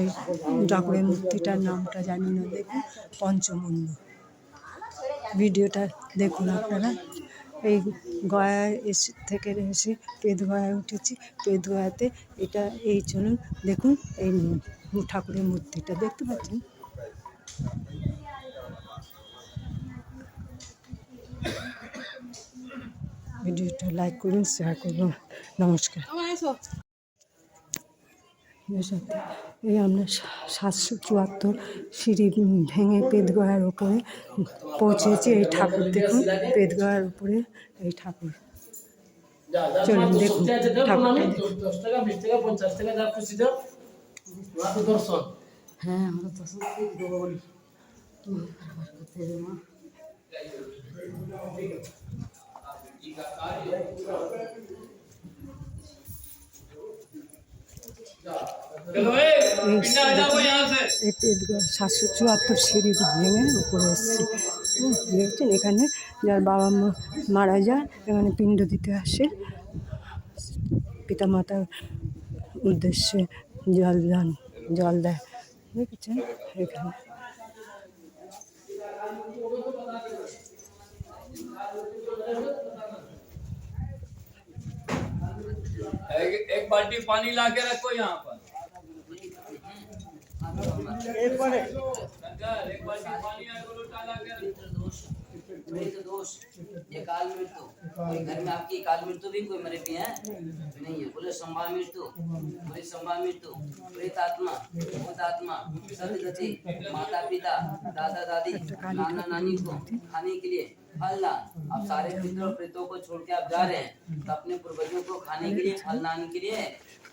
এই ঠাকুরের মূর্তিটার নামটা জানি না, দেখুন পঞ্চমুণ্ড ভিডিওটা দেখুন আপনারা। এই গয়া এসে, থেকে এসে পেদগয়ায় উঠেছি। পেদগয়াতে এটা এই চলুন, দেখুন, এই ঠাকুরের মূর্তিটা, দেখতে পাচ্ছেন? ভিডিওটা লাইক করুন, শেয়ার করুন, নমস্কার। সাথে এই আমরা সাতশো চুয়াত্তর সিঁড়ি ভেঙে পেদগয়ার উপরে পৌঁছেছি। এই ঠাকুর দেখুন পেদগয়ার উপরে এই ঠাকুর। চলুন দেখুন, ঠাকুরটা দেখুন। দশ টাকা বিশ টাকা পঞ্চাশ টাকা এই পেদগয়া সাতশো চুয়াত্তর সিঁড়ি ভেঙে উপরে এসেছি হুম, দেখছেন এখানে যার বাবা মা মারা যায় এখানে পিণ্ড দিতে আসে পিতা মাতার উদ্দেশ্যে জল দান জল দেয় দেখেছেন এখানে एक, एक बाल्टी पानी ला के रखो यहाँ पर शंकर, एक बाल्टी पानी है वो लोटा ला के वही तो दोष। ये काल मृत्यु ये घर में आपकी काल मृत्यु भी कोई मरे भी है नहीं है बोले संभा मृत्यु पूरी संभा मृत्यु प्रेत आत्मा भूत आत्मा सदगति माता पिता दादा दादी नाना नानी को खाने के लिए फल दान आप सारे पितरों प्रेतों को छोड़ के आप जा रहे हैं तो अपने पूर्वजों को खाने के लिए फल दान के लिए